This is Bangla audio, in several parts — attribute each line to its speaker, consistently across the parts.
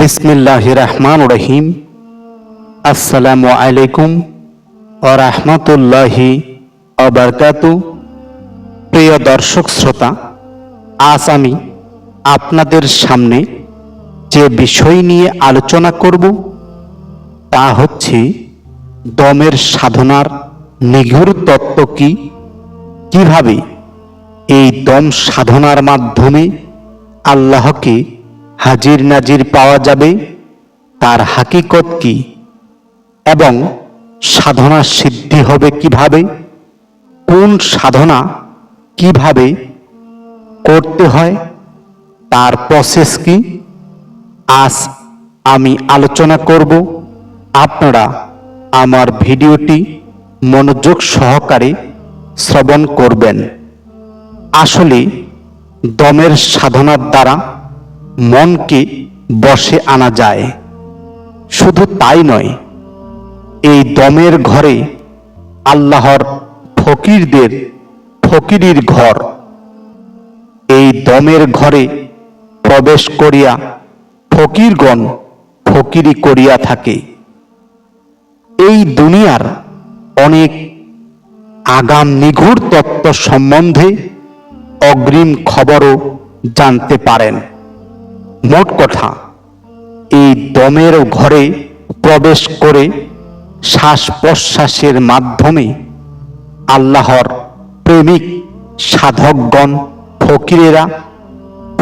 Speaker 1: বিসমিল্লাহ রহমান রহিম। আসসালামু আলাইকুম ও রহমতুল্লাহি অবরকাতু প্রিয় দর্শক শ্রোতা, আজ আমি আপনাদের সামনে যে বিষয় নিয়ে আলোচনা করব, তা হচ্ছে দমের সাধনার নিঘুর তত্ত্ব কি? কীভাবে এই দম সাধনার মাধ্যমে আল্লাহকে হাজির নাজির পাওয়া যাবে, তার হাকিকত কি? এবং সাধনা সিদ্ধি হবে কীভাবে? কোন সাধনা কীভাবে করতে হয়? তার প্রসেস কি? আজ আমি আলোচনা করব। আপনারা আমার ভিডিওটি মনোযোগ সহকারে শ্রবণ করবেন। আসলে দমের সাধনার দ্বারা মনকে বসে আনা যায়। শুধু তাই নয়, এই দমের ঘরে আল্লাহর ফকিরদের ফকিরির ঘর। এই দমের ঘরে প্রবেশ করিয়া ফকিরগণ ফকিরি করিয়া থাকে। এই দুনিয়ার অনেক আগাম নিঘুর তত্ত্ব সম্বন্ধে অগ্রিম খবরও জানতে পারেন। মোট কথা, এই দমের ঘরে প্রবেশ করে শ্বাস প্রশ্বাসের মাধ্যমে আল্লাহর প্রেমিক সাধকগণ, ফকিরেরা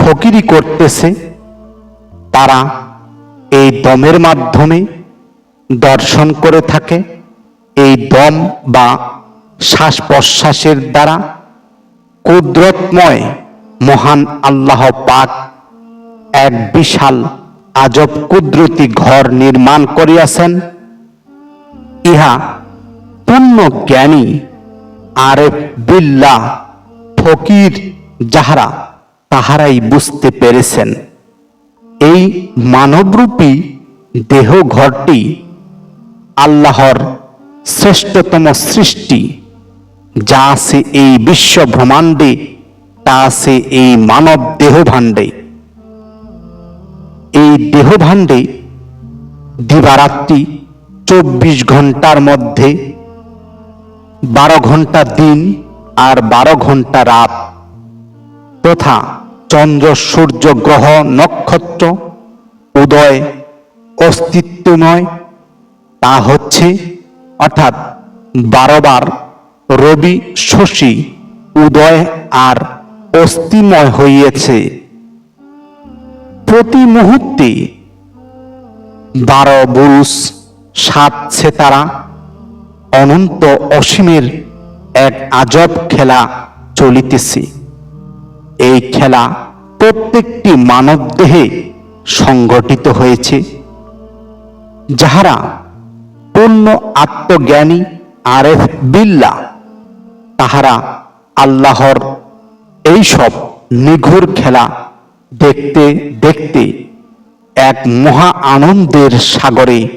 Speaker 1: ফকিরি করতেছে। তারা এই দমের মাধ্যমে দর্শন করে থাকে। এই দম বা শ্বাস প্রশ্বাসের দ্বারা কুদরতময় মহান আল্লাহ পাক এক বিশাল আজব কুদরতি ঘর নির্মাণ করিয়াছেন। ইহা পূর্ণ জ্ঞানী আরেফ বিল্লা ফকির যাহারা তাহারাই বুঝতে পেরেছেন। এই মানবরূপী দেহ ঘরটি আল্লাহর শ্রেষ্ঠতম সৃষ্টি। যা আছে এই বিশ্ব ব্রহ্মাণ্ডে, তা আছে এই মানব দেহ ভাণ্ডে এই দেহ ভাণ্ডে দিবারাত্রি চব্বিশ ঘণ্টার মধ্যে বারো ঘণ্টা দিন আর বারো ঘণ্টা রাত তথা চন্দ্র, সূর্য, গ্রহ, নক্ষত্র, উদয়, অস্তিত্বময়, তা হচ্ছে অর্থাৎ বারোবার রবি, শশী, উদয় আর অস্থিময় হইয়াছে। প্রতি মুহূর্তে বারো বুরুষ সাত সেতারা, অনন্ত অসীমের এক আজব খেলা চলিতেছে। এই খেলা প্রত্যেকটি মানব দেহে সংগঠিত হয়েছে, যাহারা পূর্ণ আত্মজ্ঞানী আরেফ বিল্লা, তাহারা আল্লাহর এইসব নিঘুর খেলা দেখতে দেখতে এক মহা আনন্দের সাগরে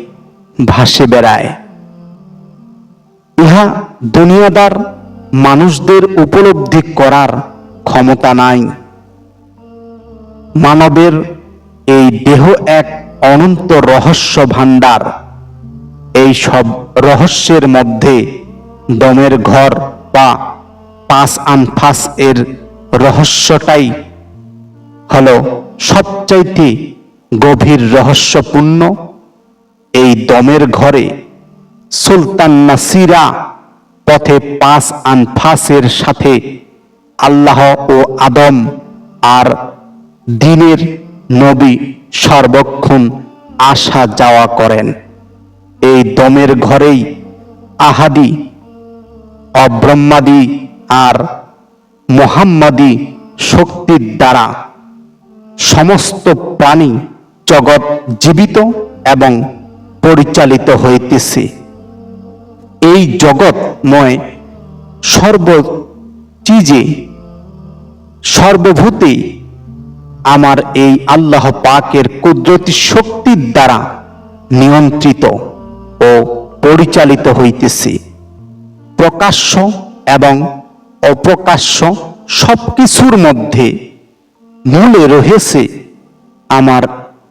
Speaker 1: ভাসে বেড়ায়। ইহা দুনিয়াদার মানুষদের উপলব্ধি করার ক্ষমতা নাই। মানবের এই দেহ এক অনন্ত রহস্য ভাণ্ডার। এই সব রহস্যের মধ্যে দমের ঘর বা পাঁচ আনফাস এর রহস্যটাই হলো সবচাইতে গভীর রহস্যপূর্ণ এই দমের ঘরে সুলতান নাসিরা পথে পাঁচ আনফাসের সাথে আল্লাহ ও আদম আর দিনের নবী সর্বক্ষণ আসা যাওয়া করেন। এই দমের ঘরেই আহাদি, অব্রহ্মাদি আর মোহাম্মদী শক্তির দ্বারা সমস্ত প্রাণী জগৎ জীবিত এবং পরিচালিত হইতেছে। এই জগৎময় সর্ব চিজে সর্বভূতে আমার এই আল্লাহ পাকের কুদরতি শক্তির দ্বারা নিয়ন্ত্রিত ও পরিচালিত হইতেছে। প্রকাশ্য এবং অপ্রকাশ্য সবকিছুর মধ্যে মূলে রয়েছে আমার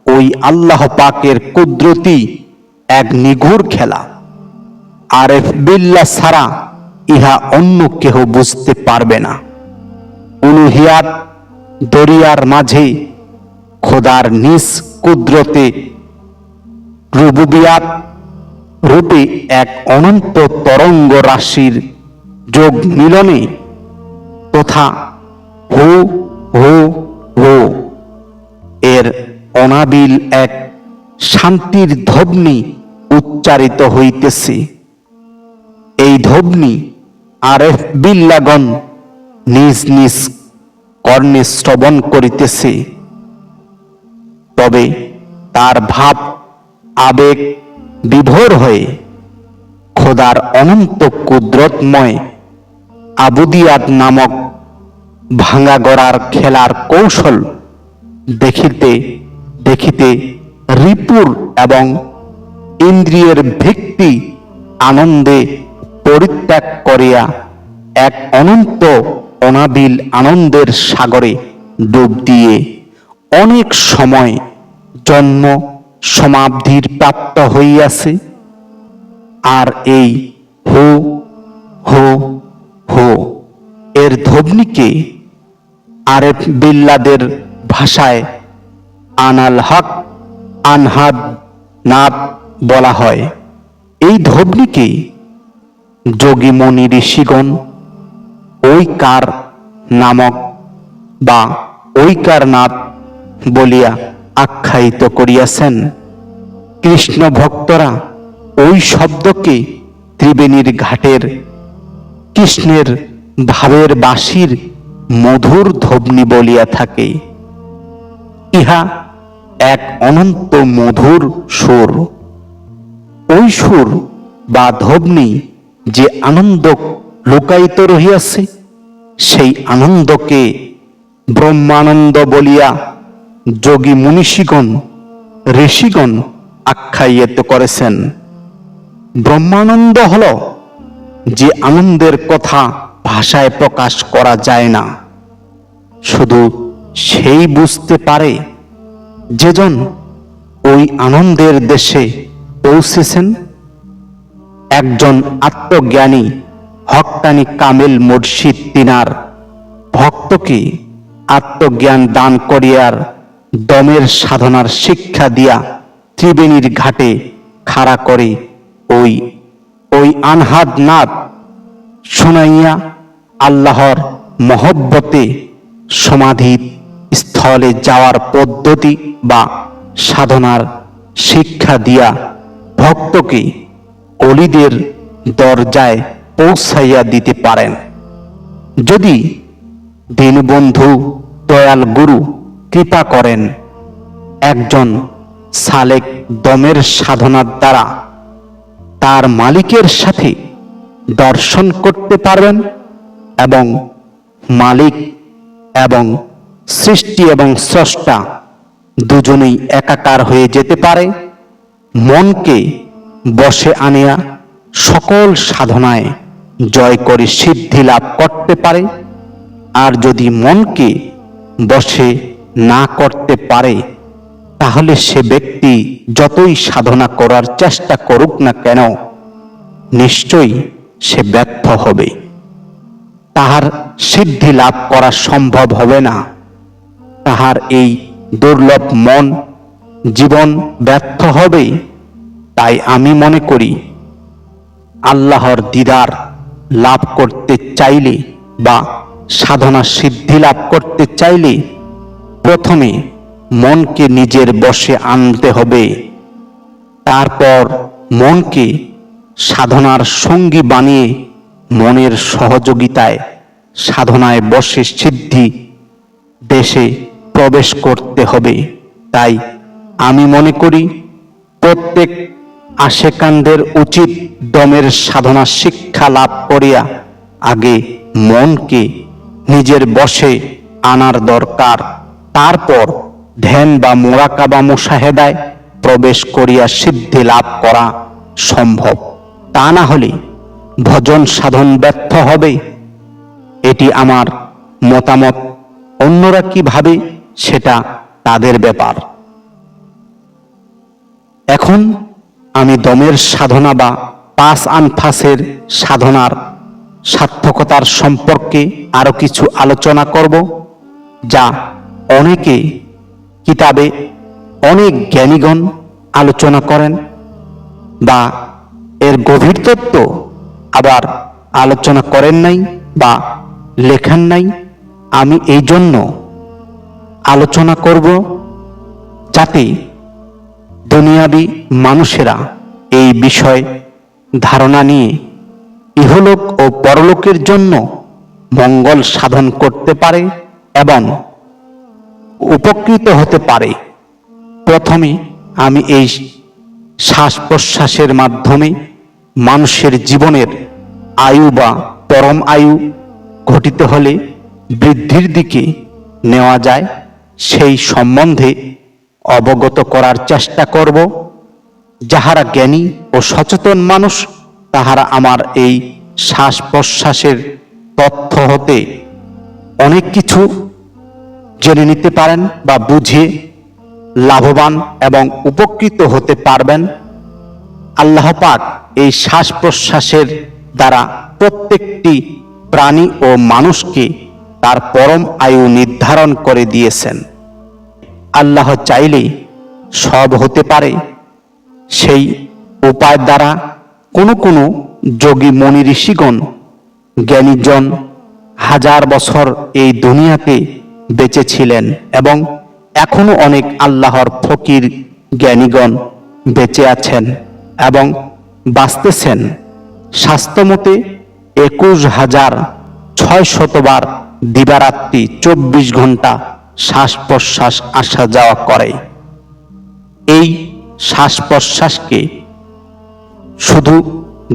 Speaker 1: ওই আল্লাহ পাকের কুদরতি এক নিঘুর খেলা। আরেফ বিল্লা ছাড়া ইহা অন্য কেহ বুঝতে পারবে না। উলুহিয়াত দরিয়ার মাঝে খোদার নিজ কুদরতে রুবুবিয়াত রূপে এক অনন্ত তরঙ্গ রাশির যোগ মিলনে তথা হু হু হু এর অনাবিল এক শান্তির ধ্বনি উচ্চারিত হইতেছে। এই ধ্বনি আরেফ বিল্লাগন নিজ নিজ কর্ণে শ্রবণ করিতেছে। তবে তার ভাব আবেগ বিভোর হয়ে খোদার অনন্ত কুদরতময় আবুদিয়াত নামক ভাঙা গড়ার খেলার কৌশল দেখিতে দেখিতে রিপুর এবং ইন্দ্রিয়ের ভিত্তি আনন্দে পরিত্যাগ করিয়া এক অনন্ত অনাবিল আনন্দের সাগরে ডুব দিয়ে অনেক সময় জন্ম সমাপ্তির প্রাপ্ত হইয়াছে। আর এই হো হো হো, এর ধ্বনিকে আরেফ বিল্লাদের ভাষায় আনাল হক, আনহাদ নাদ বলা হয়। এই ধ্বনিকে যোগী মনি ঋষিগণ ঐকার নামক বা ঐকার নাথ বলিয়া আখ্যায়িত করিয়াছেন। কৃষ্ণ ভক্তরা ওই শব্দকে ত্রিবেণীর ঘাটের, কৃষ্ণের ভাবের বাঁশির মধুর ধ্বনি বলিয়া থাকে। ইহা এক অনন্ত মধুর সুর। ওই সুর বা ধ্বনি যে আনন্দ লুকায়িত রহিয়াছে, সেই আনন্দকে ব্রহ্মানন্দ বলিয়া যোগী মনীষীগণ, ঋষিগণ আখ্যায়িত করেছেন। ব্রহ্মানন্দ হল যে আনন্দের কথা ভাষায় প্রকাশ করা যায় না। শুধু সেই বুঝতে পারে যেজন ওই আনন্দের দেশে পৌঁছেছেন। একজন আত্মজ্ঞানী হক্কানি কামেল মুর্শিদ তিনার ভক্তকে আত্মজ্ঞান দান করিয়ার দমের সাধনার শিক্ষা দিয়া ত্রিবেণীর ঘাটে খাড়া করে ওই ওই আনহাদ নাদ শুনাইয়া আল্লাহর মহব্বতে সমাধি স্থলে যাওয়ার পদ্ধতি বা সাধনার শিক্ষা দিয়া ভক্তকে অলিদের দরজায় পৌঁছাইয়া দিতে পারেন। যদি দীনবন্ধু দয়াল গুরু কৃপা করেন, একজন সালেক দমের সাধনার দ্বারা তার মালিকের সাথে দর্শন করতে পারবেন। এবং মালিক এবং সৃষ্টি এবং স্রষ্টা দুজনেই একাকার হয়ে যেতে পারে, মনকে বসে আনিয়া সকল সাধনায় জয় করে সিদ্ধি লাভ করতে পারে, আর যদি মনকে বসে না করতে পারে, তাহলে সে ব্যক্তি যতই সাধনা করার চেষ্টা করুক না কেন, নিশ্চয়ই সে ব্যর্থ হবে। তাহার সিদ্ধি লাভ করা সম্ভব হবে না। তাহার এই দুর্লভ মন জীবন ব্যর্থ হবে তাই আমি মনে করি, আল্লাহর দিদার লাভ করতে চাইলে বা সাধনা সিদ্ধি লাভ করতে চাইলে প্রথমে মনকে নিজের বশে আনতে হবে। তারপর মনকে সাধনার সঙ্গী বানিয়ে মনের সহযোগিতায়, সাধনায় বসে সিদ্ধি দেশে প্রবেশ করতে হবে। তাই আমি মনে করি, প্রত্যেক আশেকানদের উচিত দমের সাধনা শিক্ষা লাভ করিয়া আগে মনকে নিজের বশে আনার দরকার। তারপর ধ্যান বা মোরাকাবা মুশাহেদায় প্রবেশ করিয়া সিদ্ধি লাভ করা সম্ভব। তা না হলে ভজন সাধন ব্যর্থ হবে। এটি আমার মতামত। অন্যরা কি ভাবে, সেটা তাদের ব্যাপার। এখন আমি দমের সাধনা বা পাঁচ আনফাসের সাধনার সার্থকতার সম্পর্কে আরও কিছু আলোচনা করব, যা অনেকে কিতাবে অনেক জ্ঞানীগণ আলোচনা করেন বা এর গভীর তত্ত্ব আবার আলোচনা করেন নাই বা লেখেন নাই, আমি এই জন্য আলোচনা করব যাতে দুনিয়াবি মানুষেরা এই বিষয় ধারণা নিয়ে ইহলোক ও পরলোকের জন্য মঙ্গল সাধন করতে পারে এবং উপকৃত হতে পারে। প্রথমে আমি এই শ্বাস প্রশ্বাসের মাধ্যমে মানুষের জীবনের আয়ু বা পরম আয়ু ঘটিত হলে বৃদ্ধির দিকে নেওয়া যায়। সেই সম্বন্ধে অবগত করার চেষ্টা করব। যাহারা জ্ঞানী ও সচেতন মানুষ, তাহারা আমার এই শ্বাস প্রশ্বাসের তথ্য হতে অনেক কিছু জেনে নিতে পারেন বা বুঝে লাভবান এবং উপকৃত হতে পারবেন। আল্লাহ পাক এই শ্বাস প্রশ্বাসের দ্বারা প্রত্যেকটি প্রাণী ও মানুষকে তার পরম আয়ু নির্ধারণ করে দিয়েছেন। আল্লাহ চাইলে সব হতে পারে। সেই উপায় দ্বারা কোনো কোনো যোগী মনি ঋষিগণ, জ্ঞানীজন হাজার বছর এই দুনিয়াতে বেঁচে ছিলেন এবং এখনও অনেক আল্লাহর ফকির জ্ঞানীগণ বেঁচে আছেন। এবং বাঁচতেছেন। স্বাস্থ্যমতে একুশ হাজার ছয় শতবার দিবারাত্রি চব্বিশ ঘণ্টা শ্বাস প্রশ্বাস আসা যাওয়া করে। এই শ্বাস প্রশ্বাসকে শুধু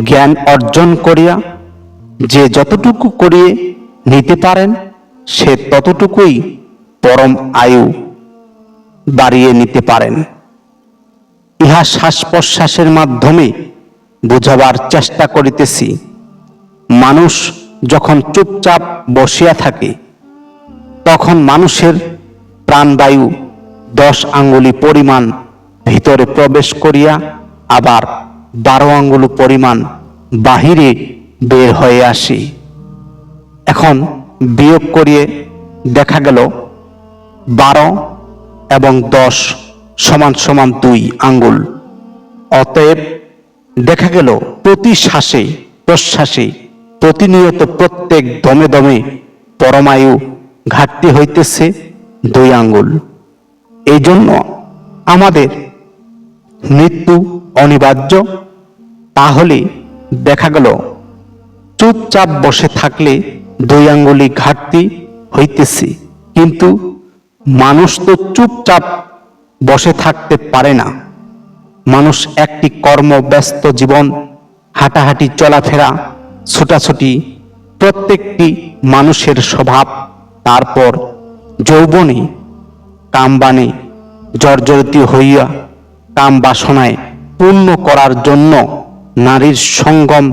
Speaker 1: জ্ঞান অর্জন করিয়া যে যতটুকু করিয়ে নিতে পারেন, সে ততটুকুই পরম আয়ু বাড়িয়ে নিতে পারেন। ইহা শ্বাস প্রশ্বাসের মাধ্যমে বুঝাবার চেষ্টা করিতেছি। মানুষ যখন চুপচাপ বসিয়া থাকে, তখন মানুষের প্রাণবায়ু দশ আঙ্গুলি পরিমাণ ভিতরে প্রবেশ করিয়া আবার বারো আঙ্গুল পরিমাণ বাহিরে বের হয়ে আসে। এখন বিয়োগ করিয়ে দেখা গেল বারো এবং দশ সমান সমান দুই আঙ্গুল। অতএব দেখা গেল প্রতি শ্বাসে প্রশ্বাসে প্রতিনিয়ত প্রত্যেক দমে দমে পরমায়ু ঘাটতি হইতেছে দুই আঙ্গুল। এই জন্য আমাদের মৃত্যু অনিবার্য। তাহলে দেখা গেল, চুপচাপ বসে থাকলে দুই আঙ্গুলি ঘাটতি হইতেছে। কিন্তু মানুষ তো চুপচাপ বসে থাকতে পারে না। মানুষ একটি কর্মব্যস্ত জীবন, হাঁটাহাঁটি, চলাফেরা, ছোটাছুটি, প্রত্যেকটি মানুষের স্বভাব, তারপর যৌবনে, কামবানে, জর্জরিত হইয়া কাম বাসনায় পূর্ণ করার জন্য নারীর সঙ্গম,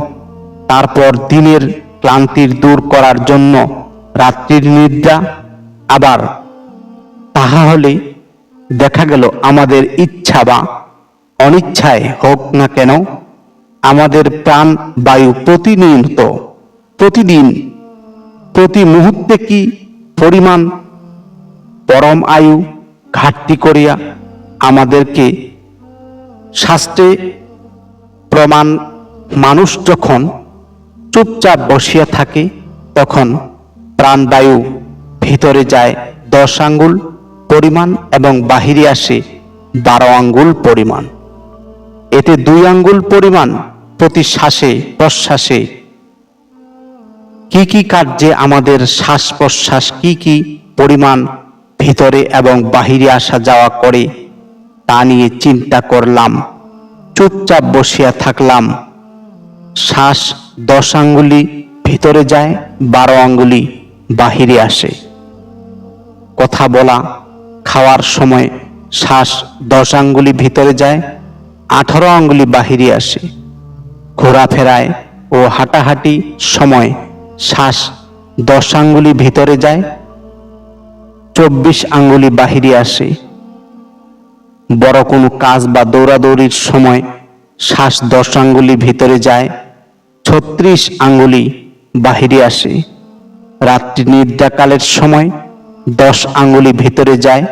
Speaker 1: তারপর দিনের ক্লান্তির দূর করার জন্য রাত্রির নিদ্রা, আবার তাহা হলে দেখা গেল আমাদের ইচ্ছা বা অনিচ্ছায় হোক না কেন, আমাদের প্রাণ বায়ু প্রতিনিয়ত, প্রতিদিন, প্রতি মুহূর্তে কি পরিমাণ পরম আয়ু ঘাটতি করিয়া আমাদেরকে শাস্ত্রে প্রমাণ মানুষ যখন চুপচাপ বসিয়া থাকে, তখন প্রাণবায়ু ভিতরে যায় দশ আঙ্গুল পরিমাণ এবং বাহিরে আসে বারো আঙ্গুল পরিমাণ। এতে দুই আঙ্গুল পরিমাণ প্রতি শ্বাসে প্রশ্বাসে। কি কি কার্যে আমাদের শ্বাস প্রশ্বাস কি কি পরিমাণ ভিতরে এবং বাহিরে আসা যাওয়া করে তা নিয়ে চিন্তা করলাম, চুপচাপ বসিয়া থাকলাম। শ্বাস দশ আঙ্গুলি ভিতরে যায়, বারো আঙ্গুলি বাহিরে আসে। কথা বলা খাওয়ার সময় শ্বাস দশ আঙ্গুলি ভিতরে যায়, আঠারো আঙ্গুলি বাহিরে আসে। ঘোরাফেরায় ও হাঁটাহাঁটি সময় শ্বাস দশ আঙ্গুলি ভিতরে যায়, চব্বিশ আঙ্গুলি বাহিরে আসে। বড় কোনো কাজ বা দৌড়াদৌড়ির সময় শ্বাস দশ আঙ্গুলি ভিতরে যায়, ছত্রিশ আঙ্গুলি বাহিরে আসে। রাত্রি নিদ্রাকালের সময় দশ আঙ্গুলি ভিতরে যায়,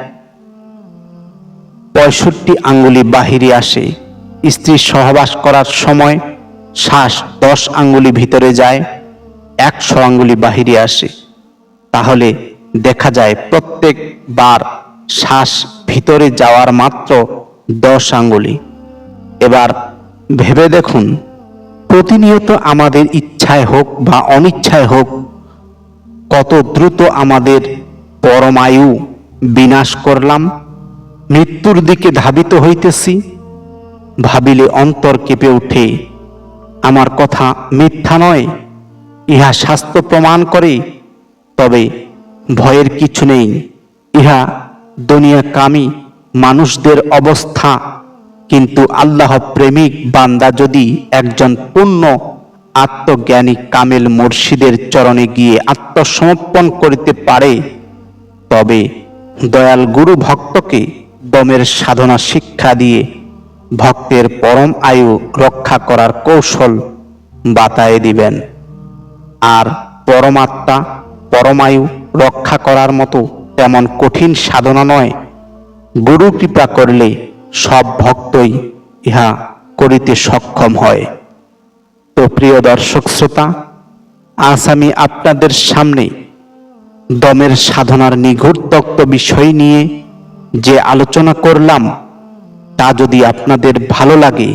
Speaker 1: পঁয়ষট্টি আঙ্গুলি বাহিরে আসে। স্ত্রী সহবাস করার সময় শ্বাস দশ আঙ্গুলি ভিতরে যায়, একশো আঙ্গুলি বাহিরে আসে। তাহলে দেখা যায় প্রত্যেকবার শ্বাস ভিতরে যাওয়ার মাত্র দশ আঙ্গুলি। এবার ভেবে দেখুন, প্রতিনিয়ত আমাদের ইচ্ছায় হোক বা অনিচ্ছায় হোক, কত দ্রুত আমাদের পরমায়ু বিনাশ করলাম, মৃত্যুর দিকে ধাবিত হইতেছি। ভাবিলে অন্তর কেঁপে উঠে, আমার কথা মিথ্যা নয়, ইহা শাস্ত্র প্রমাণ করে, তবে ভয়ের কিছু নেই, ইহা দুনিয়া কামি মানুষদের অবস্থা। কিন্তু আল্লাহ প্রেমিক বান্দা যদি একজন পূর্ণ আত্মজ্ঞানী কামেল মুর্শিদের চরণে গিয়ে আত্মসমর্পণ করিতে পারে তবে দয়াল গুরু ভক্তকে দমের সাধনা শিক্ষা দিয়ে ভক্তের পরম আয়ু রক্ষা করার কৌশল বাতায়ে দিবেন। আর পরমাত্মা, পরমায়ু রক্ষা করার মতো তেমন কঠিন সাধনা নয়। গুরু কৃপা করলে সব ভক্তই ইহা করিতে সক্ষম হয়। তো প্রিয় দর্শক শ্রোতা, আজ আমি আপনাদের সামনে দমের সাধনার নিঘুর বিষয় নিয়ে যে আলোচনা করলাম, তা যদি আপনাদের ভালো লাগে,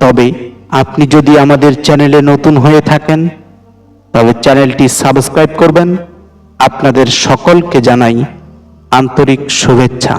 Speaker 1: তবে আপনি যদি আমাদের চ্যানেলে নতুন হয়ে থাকেন তবে চ্যানেলটি সাবস্ক্রাইব করবেন। আপনাদের সকলকে জানাই আন্তরিক শুভেচ্ছা।